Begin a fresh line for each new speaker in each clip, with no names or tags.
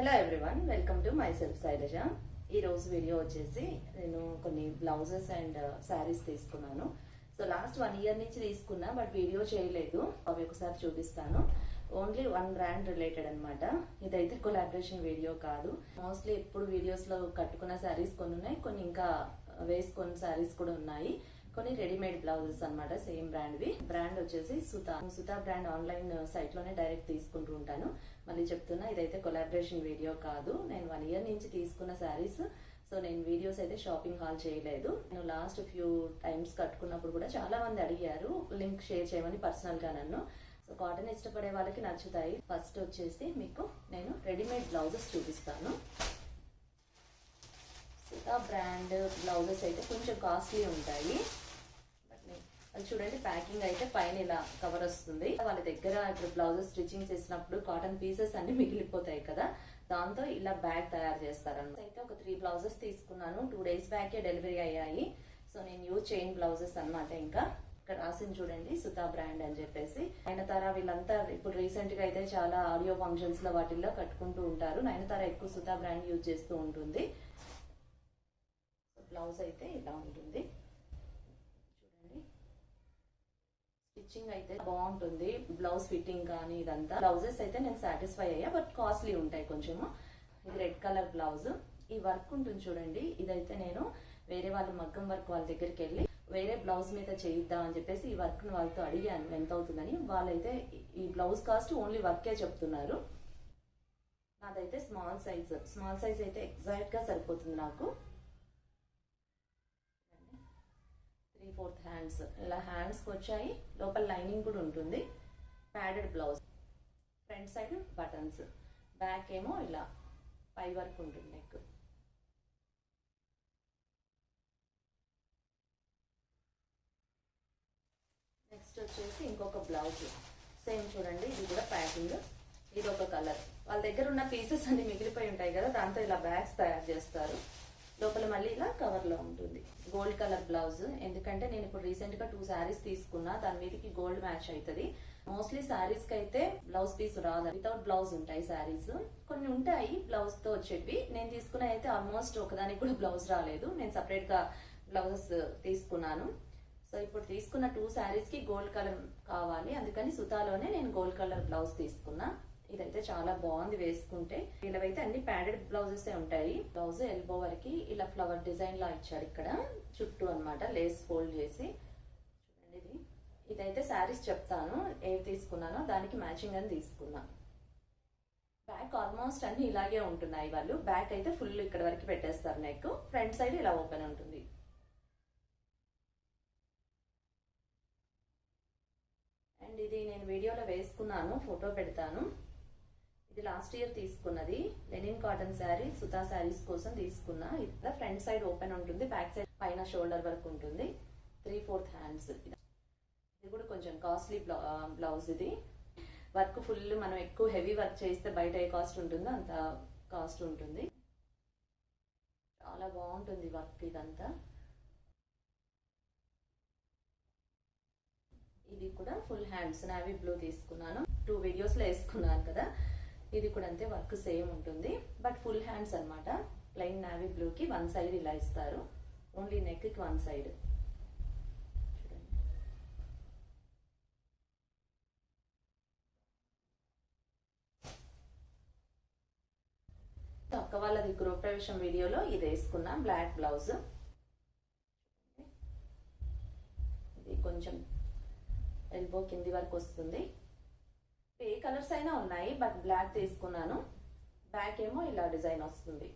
Hello everyone welcome to myself Shailaja ఈ రోజు video వచ్చేసి నేను కొన్ని బ్లౌజెస్ అండ్ శారీస్ తీసుకున్నాను. సో లాస్ట్ వన్ ఇయర్ నుంచి తీసుకున్నా బట్ వీడియో చేయలేదు. అవి ఒకసారి చూపిస్తాను. ఓన్లీ వన్ బ్రాండ్ రిలేటెడ్ అనమాట ఇదైతే కొలాబరేషన్ వీడియో కాదు. మోస్ట్లీ ఎప్పుడు వీడియోస్లో కట్టుకున్న శారీస్ కొన్ని ఉన్నాయి కొన్ని ఇంకా uh, వేసుకున్న శారీస్ కూడా ఉన్నాయి. కొన్ని రెడీమేడ్ బ్లౌజెస్ అనమాట సేమ్ బ్రాండ్వి బ్రాండ్ వచ్చేసి సుతా. సుతా బ్రాండ్ ఆన్లైన్ సైట్లోనే డైరెక్ట్ తీసుకుంటూ ఉంటాను. మళ్ళీ చెప్తున్నా ఇదైతే కొలాబరేషన్ వీడియో కాదు. నేను వన్ ఇయర్ నుంచి తీసుకున్న శారీస్ సో నేను వీడియోస్ అయితే షాపింగ్ హాల్ చేయలేదు. నేను లాస్ట్ ఫ్యూ టైమ్స్ కట్టుకున్నప్పుడు కూడా చాలా మంది అడిగారు లింక్ షేర్ చేయమని పర్సనల్గా నన్ను. సో కాటన్ ఇష్టపడే వాళ్ళకి నచ్చుతాయి. ఫస్ట్ వచ్చేసి మీకు నేను రెడీమేడ్ బ్లౌజెస్ చూపిస్తాను. సుతా బ్రాండ్ బ్లౌజెస్ అయితే కొంచెం కాస్ట్లీ ఉంటాయి. చూడండి ప్యాకింగ్ అయితే పైన ఇలా కవర్ వస్తుంది. వాళ్ళ దగ్గర ఇప్పుడు బ్లౌజెస్ స్టిచ్చింగ్ చేసినప్పుడు కాటన్ పీసెస్ అన్ని మిగిలిపోతాయి కదా. దాంతో ఇలా బ్యాగ్ తయారు చేస్తారన్నమాట. అయితే ఒక త్రీ బ్లౌజెస్ తీసుకున్నాను. టూ డేస్ బ్యాకే డెలివరీ అయ్యాయి. సో నేను యూజ్ చేయని బ్లౌజెస్ అన్నమాట ఇంకా. ఇక్కడ రాసింది చూడండి సుతా బ్రాండ్ అని చెప్పేసి. నయనతార వీళ్ళంతా ఇప్పుడు రీసెంట్గా అయితే చాలా ఆడియో ఫంక్షన్స్లో వాటిల్లో కట్టుకుంటూ ఉంటారు. నయనతార ఎక్కువ సుతా బ్రాండ్ యూజ్ చేస్తూ ఉంటుంది. బ్లౌజ్ అయితే ఇలా ఉంటుంది చూడండి స్టిచ్చింగ్ అయితే బాగుంటుంది. బ్లౌజ్ ఫిట్టింగ్ కానీ ఇదంతా. బ్లౌజెస్ అయితే నేను సాటిస్ఫై అయ్యా బట్ కాస్ట్లీ ఉంటాయి కొంచెము. ఇది రెడ్ కలర్ బ్లౌజ్ ఈ వర్క్ ఉంటుంది చూడండి. ఇదైతే నేను వేరే వాళ్ళ మగ్గం వర్క్ వాళ్ళ దగ్గరికి వెళ్ళి వేరే బ్లౌజ్ మీద చేయిద్దాం అని చెప్పేసి ఈ వర్క్ వాళ్ళతో అడిగాను ఎంత అవుతుందని. వాళ్ళైతే ఈ బ్లౌజ్ కాస్ట్ ఓన్లీ వర్కే చెప్తున్నారు. నాదైతే స్మాల్ సైజ్ స్మాల్ సైజ్ అయితే ఎగ్జాక్ట్గా సరిపోతుంది నాకు. త్రీ ఫోర్త్ హ్యాండ్స్ ఇలా హ్యాండ్స్కి వచ్చాయి. లోపల లైనింగ్ కూడా ఉంటుంది. Padded blouse front side buttons back ఏమో ఇలా పై వరకు ఉంటుంది నెక్ నెక్స్ట్ వచ్చేసి ఇంకొక బ్లౌజ్ సేమ్ చూడండి. ఇది కూడా ప్యాకింగ్ ఇది ఒక కలర్ వాళ్ళ దగ్గర ఉన్న పీసెస్ అన్ని మిగిలిపోయి ఉంటాయి కదా దాంతో ఇలా బ్యాగ్స్ తయారు చేస్తారు. లోపల మళ్ళీ ఇలా కవర్లో ఉంటుంది. Gold colour blouse. ఎందుకంటే నేను ఇప్పుడు రీసెంట్గా టూ శారీస్ తీసుకున్నా. దాని మీదకి గోల్డ్ మ్యాచ్ అవుతుంది. మోస్ట్లీ శారీస్కి అయితే బ్లౌజ్ పీస్ రాదు. వితౌట్ బ్లౌజ్ ఉంటాయి శారీస్. కొన్ని ఉంటాయి బ్లౌజ్తో నేను తీసుకున్న అయితే ఆల్మోస్ట్ ఒకదానికి కూడా బ్లౌజ్ రాలేదు. నేను సపరేట్గా బ్లౌజెస్ తీసుకున్నాను. సో ఇప్పుడు తీసుకున్న టూ శారీస్కి గోల్డ్ కలర్ కావాలి. అందుకని సుతాలోనే నేను గోల్డ్ కలర్ బ్లౌజ్ తీసుకున్నా. ఇదైతే చాలా బాగుంది వేసుకుంటే. వీళ్ళవైతే అన్ని ప్యాడెడ్ బ్లౌజెస్ ఉంటాయి. బ్లౌజ్ ఎల్బో వరకు ఇలా ఫ్లవర్ డిజైన్ లా ఇచ్చారు ఇక్కడ. చుట్టూ అన్నమాట లేస్ ఫోల్డ్ చేసి. చూడండి ఇది. ఇదైతే శారీస్ చెప్తాను ఏవి తీసుకున్నానో దానికి మ్యాచింగ్ అని తీసుకున్నా. బ్యాక్ ఆల్మోస్ట్ అన్ని ఇలాగే ఉంటున్నాయి వాళ్ళు. బ్యాక్ అయితే ఫుల్ ఇక్కడ వరకు పెట్టేస్తారు నెక్ ఫ్రంట్ సైడ్ ఇలా ఓపెన్ ఉంటుంది. అండ్ ఇది నేను వీడియోలో వేసుకున్నాను ఫోటో పెడతాను. ఇది లాస్ట్ ఇయర్ తీసుకున్నది. లెనిన్ కాటన్ శారీ సుతా శారీస్ కోసం తీసుకున్నా. ఇది ఫ్రంట్ సైడ్ ఓపెన్ ఉంటుంది బ్యాక్ సైడ్ పైన షోల్డర్ వరకు ఉంటుంది. త్రీ ఫోర్త్ హ్యాండ్స్ ఇది కూడా కొంచెం కాస్ట్లీ బ్లౌజ్ ఇది. వర్క్ ఫుల్ మనం ఎక్కువ హెవీ వర్క్ చేస్తే బయట ఏ కాస్ట్ ఉంటుందో అంత కాస్ట్ ఉంటుంది. చాలా బాగుంటుంది వర్క్ ఇదంతా. ఇది కూడా ఫుల్ హ్యాండ్స్ నావీ బ్లూ తీసుకున్నాను. టూ వీడియోస్లో వేసుకున్నాను కదా. ఇది కూడా అంతే వర్క్ సేమ్ ఉంటుంది. బట్ ఫుల్ హ్యాండ్స్ అనమాట ప్లెయిన్ నావీ బ్లూ కి వన్ సైడ్ ఇలా ఇస్తారు. ఓన్లీ నెక్కి వన్ సైడ్. అక్క వాళ్ళది గృహప్రవేశం వీడియోలో ఇది వేసుకున్నా బ్లాక్ బ్లౌజ్ ఇది కొంచెం ఎల్బో కింది వరకు వస్తుంది. కలర్స్ అయినా ఉన్నాయి బట్ బ్లాక్ తీసుకున్నాను. బ్యాక్ ఏమో ఇలా డిజైన్ వస్తుంది.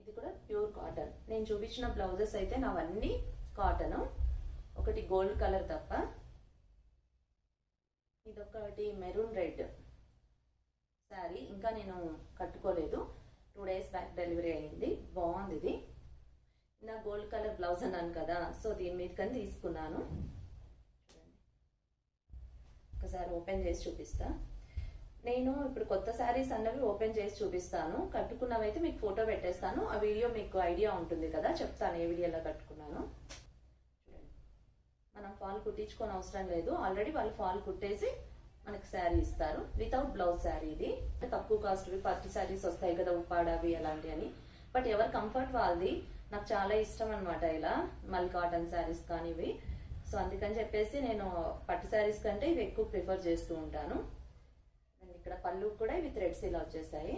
ఇది కూడా ప్యూర్ కాటన్. నేను చూపించిన బ్లౌజెస్ అయితే నావన్నీ కాటన్. ఒకటి గోల్డ్ కలర్ తప్ప. ఇదొకటి మెరూన్ రెడ్ శారీ. ఇంకా నేను కట్టుకోలేదు. టూ డేస్ బ్యాక్ డెలివరీ అయింది. బాగుంది ఇది. నా గోల్డ్ కలర్ బ్లౌజ్ అన్నాను కదా సో దీని మీద కన్నా తీసుకున్నాను. ఒకసారి ఓపెన్ చేసి చూపిస్తా. నేను ఇప్పుడు కొత్త శారీస్ అన్నవి ఓపెన్ చేసి చూపిస్తాను. కట్టుకున్నవైతే మీకు ఫోటో పెట్టేస్తాను. ఆ వీడియో మీకు ఐడియా ఉంటుంది కదా చెప్తాను ఏ వీడియోలో కట్టుకున్నాను. మనం ఫాల్ కుట్టించుకొని అవసరం లేదు. ఆల్రెడీ వాళ్ళు ఫాల్ కుట్టేసి మనకి శారీ ఇస్తారు. వితౌట్ బ్లౌజ్ శారీ ఇది. తక్కువ కాస్ట్వి పట్టు శారీస్ వస్తాయి కదా ఉప్పాడవి అలాంటి అని. బట్ ఎవరు కంఫర్ట్ వాళ్ళది? నాకు చాలా ఇష్టం అనమాట ఇలా మళ్ళీ కాటన్ శారీస్ కానీ ఇవి సో అందుకని చెప్పేసి నేను పట్టు శారీస్ కంటే ఇవి ఎక్కువ ప్రిఫర్ చేస్తూ ఉంటాను. అండ్ ఇక్కడ పళ్ళు కూడా ఇవి థ్రెడ్స్ ఇలా వచ్చేసాయి.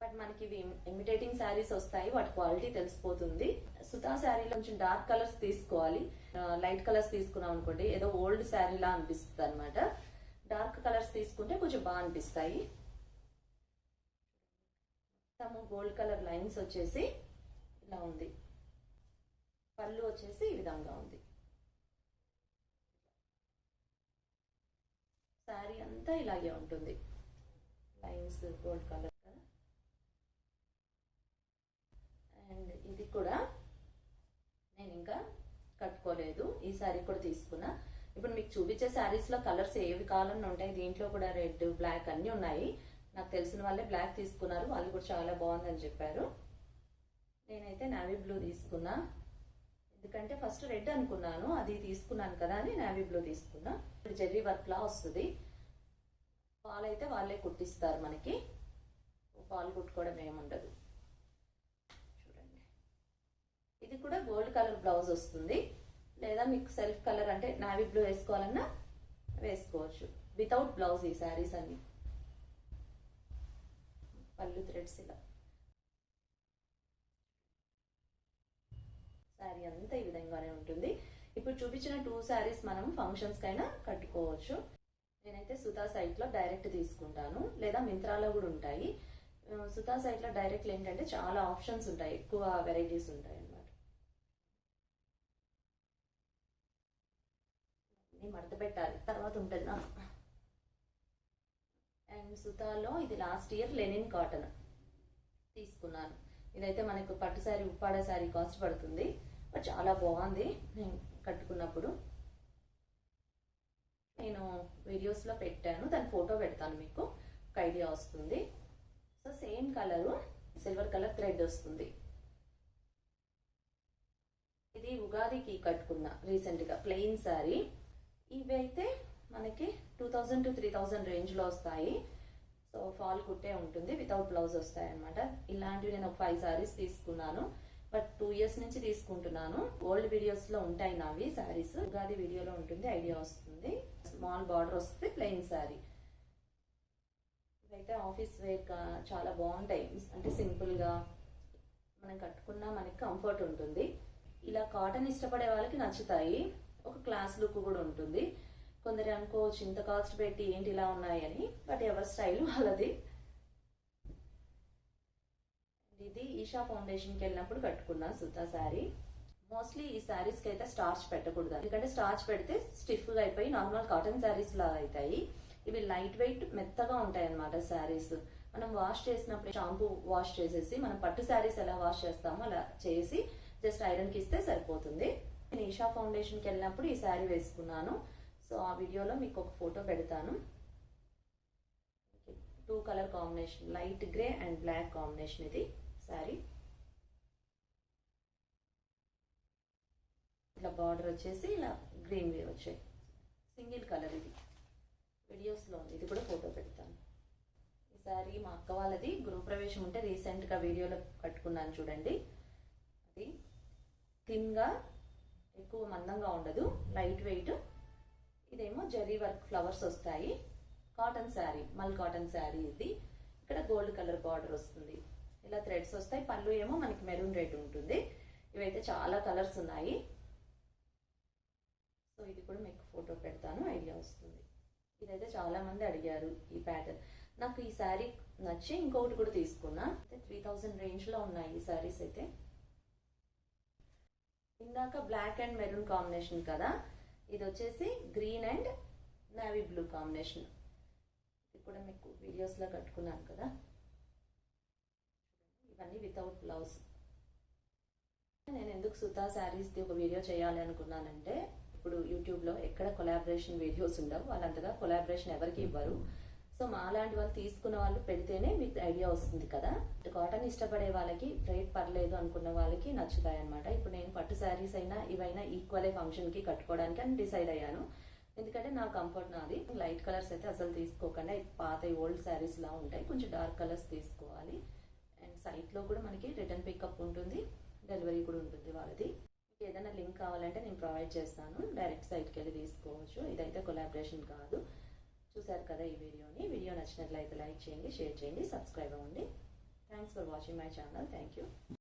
బట్ మనకి ఇవి ఇమిటేటింగ్ శారీస్ వస్తాయి వాటి క్వాలిటీ తెలిసిపోతుంది. సుతా శారీలో కొంచెం డార్క్ కలర్స్ తీసుకోవాలి. లైట్ కలర్స్ తీసుకున్నాం అనుకోండి ఏదో ఓల్డ్ శారీలా అనిపిస్తుంది అనమాట డార్క్ కలర్స్ తీసుకుంటే కొంచెం బాగా అనిపిస్తాయి. మొత్తము గోల్డ్ కలర్ లైన్స్ వచ్చేసి ఇలా ఉంది. పళ్ళు వచ్చేసి ఈ విధంగా ఉంది. శారీ అంతా ఇలాగే ఉంటుంది. లైన్స్ గోల్డ్ కలర్ కదా. అండ్ ఇది కూడా నేను ఇంకా కట్టుకోలేదు. ఈ శారీ కూడా తీసుకున్నా. ఇప్పుడు మీకు చూపించే శారీస్లో కలర్స్ ఏవి కావాలన్నా ఉంటాయి. దీంట్లో కూడా రెడ్ బ్లాక్ అన్ని ఉన్నాయి. నాకు తెలిసిన వాళ్ళే బ్లాక్ తీసుకున్నారు. వాళ్ళు కూడా చాలా బాగుందని చెప్పారు. నేనైతే నావీ బ్లూ తీసుకున్నా. ఎందుకంటే ఫస్ట్ రెడ్ అనుకున్నాను అది తీసుకున్నాను కదా అని నావీ బ్లూ తీసుకున్నా. ఇప్పుడు జెర్రీ వర్క్ లా వస్తుంది. పాలు అయితే వాళ్ళే కుట్టిస్తారు మనకి. పాలు కుట్టుకోవడం ఏముండదు చూడండి. ఇది కూడా గోల్డ్ కలర్ బ్లౌజ్ వస్తుంది. లేదా మీకు సెల్ఫ్ కలర్ అంటే నావీ బ్లూ వేసుకోవాలన్నా వేసుకోవచ్చు. వితౌట్ బ్లౌజ్ ఈ శారీస్ అన్ని. పళ్ళు థ్రెడ్స్ ఇలా. శారీ అంతా ఈ విధంగానే ఉంటుంది. ఇప్పుడు చూపించిన టూ శారీస్ మనం ఫంక్షన్స్ కైనా కట్టుకోవచ్చు. నేనైతే సుతా సైట్లో డైరెక్ట్ తీసుకుంటాను. లేదా మింత్రాలో కూడా ఉంటాయి. సుతా సైట్లో డైరెక్ట్ ఏంటంటే చాలా ఆప్షన్స్ ఉంటాయి. ఎక్కువ వెరైటీస్ ఉంటాయి అన్నమాట. మడత పెట్టాలి. తర్వాత ఉంటుంది. అండ్ సుతాలో ఇది లాస్ట్ ఇయర్ లెనిన్ కాటన్ తీసుకున్నాను. ఇదైతే మనకు పట్టు శారీ ఉప్పాడ శారీ కాస్ట్ పడుతుంది. చాలా బాగుంది నేను కట్టుకున్నప్పుడు. నేను వీడియోస్లో పెట్టాను దాని ఫోటో పెడతాను మీకు ఒక ఐడియా వస్తుంది. So same colour silver colour thread వస్తుంది. ఇది ఉగాదికి కట్టుకున్న రీసెంట్గా ప్లెయిన్ శారీ ఇవి అయితే మనకి two thousand to three thousand రేంజ్లో వస్తాయి. సో ఫాల్ కుట్టే ఉంటుంది వితౌట్ బ్లౌజ్ వస్తాయి అనమాట ఇలాంటివి నేను ఒక ఫైవ్ సారీస్ తీసుకున్నాను. బట్ టూ ఇయర్స్ నుంచి తీసుకుంటున్నాను. ఓల్డ్ వీడియోస్లో ఉంటాయి నావి శారీస్. ఉగాది వీడియోలో ఉంటుంది ఐడియా వస్తుంది. స్మాల్ బార్డర్ వస్తుంది ప్లెయిన్ శారీ. అయితే ఆఫీస్ వేర్ చాలా బాగుంటాయి. అంటే సింపుల్గా మనం కట్టుకున్నా మనకి కంఫర్ట్ ఉంటుంది. ఇలా కాటన్ ఇష్టపడే వాళ్ళకి నచ్చుతాయి. ఒక క్లాస్ లుక్ కూడా ఉంటుంది. కొందరు అనుకోవచ్చు ఇంత కాస్ట్ పెట్టి ఏంటి ఇలా ఉన్నాయని బట్ ఎవరి స్టైల్ వాళ్ళది. ఇది ఈషా ఫౌండేషన్కి వెళ్ళినప్పుడు కట్టుకున్నాను సుతా శారీ. మోస్ట్లీ ఈ శారీస్కి అయితే స్టార్చ్ పెట్టకూడదు. ఎందుకంటే స్టార్చ్ పెడితే స్టిఫ్గా అయిపోయి నార్మల్ కాటన్ శారీస్ లాగా అవుతాయి. ఇవి లైట్ వెయిట్ మెత్తగా ఉంటాయి అన్నమాట శారీస్. మనం వాష్ చేసినప్పుడు షాంపూ వాష్ చేసేసి మనం పట్టు శారీస్ ఎలా వాష్ చేస్తామో అలా చేసి జస్ట్ ఐరన్కి ఇస్తే సరిపోతుంది. నేను ఈషా ఫౌండేషన్కి వెళ్ళినప్పుడు ఈ శారీ వేసుకున్నాను. సో ఆ వీడియోలో మీకు ఒక ఫోటో పెడతాను. Two colour combination light grey and black combination ఇది. శారీ ఇట్లా బార్డర్ వచ్చేసి ఇలా గ్రీన్ వే వచ్చాయి. సింగిల్ కలర్ ఇది. వీడియోస్లో ఉంది. ఇది కూడా ఫోటో పెడతాను. ఈ శారీ మా అక్క వాళ్ళది గృహప్రవేశం ఉంటే రీసెంట్గా వీడియోలో కట్టుకున్నాను చూడండి. అది థిన్గా ఎక్కువ మందంగా ఉండదు. లైట్ వెయిట్ ఇదేమో జరీ వర్క్ ఫ్లవర్స్ వస్తాయి. కాటన్ శారీ మల్ కాటన్ శారీ ఇది. ఇక్కడ గోల్డ్ కలర్ బార్డర్ వస్తుంది. ఇలా థ్రెడ్స్ వస్తాయి. పళ్ళు ఏమో మనకి మెరూన్ రెడ్ ఉంటుంది. ఇవైతే చాలా కలర్స్ ఉన్నాయి. సో ఇది కూడా మీకు ఫోటో పెడతాను. ఐడియా వస్తుంది. ఇదైతే చాలా మంది అడిగారు ఈ ప్యాటర్న్ నాకు ఈ శారీ నచ్చి ఇంకొకటి కూడా తీసుకున్నా. అయితే త్రీ థౌజండ్ రేంజ్లో ఉన్నాయి ఈ శారీస్ అయితే. ఇందాక బ్లాక్ అండ్ మెరూన్ కాంబినేషన్ కదా. ఇది వచ్చేసి green and navy blue combination ఇది కూడా మీకు వీడియోస్లో కట్టుకున్నాను కదా. ఇవన్నీ వితౌట్ బ్లౌజ్ నేను ఎందుకు సుతా శారీస్ది ఒక వీడియో చేయాలి అనుకున్నానంటే ఇప్పుడు యూట్యూబ్లో ఎక్కడ కొలాబరేషన్ వీడియోస్ ఉండవు వాళ్ళంతగా కొలాబరేషన్ ఎవరికి ఇవ్వరు. సో మా లాంటి వాళ్ళు తీసుకున్న వాళ్ళు పెడితేనే మీకు ఐడియా వస్తుంది కదా. కాటన్ ఇష్టపడే వాళ్ళకి రేట్ పర్లేదు అనుకున్న వాళ్ళకి నచ్చుతాయి అనమాట ఇప్పుడు నేను పట్టు శారీస్ అయినా ఇవైనా ఈక్వలే ఫంక్షన్కి కట్టుకోవడానికి అని డిసైడ్ అయ్యాను. ఎందుకంటే నా కంఫర్ట్ నాది. లైట్ కలర్స్ అయితే అసలు తీసుకోకుండా పాత ఓల్డ్ శారీస్ లా ఉంటాయి. కొంచెం డార్క్ కలర్స్ తీసుకోవాలి. అండ్ సైట్లో కూడా మనకి రిటర్న్ పికప్ ఉంటుంది డెలివరీ కూడా ఉంటుంది వాళ్ళది. మీకు ఏదైనా లింక్ కావాలంటే నేను ప్రొవైడ్ చేస్తాను. డైరెక్ట్ సైట్కి వెళ్ళి తీసుకోవచ్చు. ఇదైతే కొలాబరేషన్ కాదు. చూసారు కదా ఈ వీడియోని. వీడియో నచ్చినట్లయితే లైక్ చేయండి షేర్ చేయండి సబ్స్క్రైబ్ అవ్వండి. Thanks for watching my channel thank you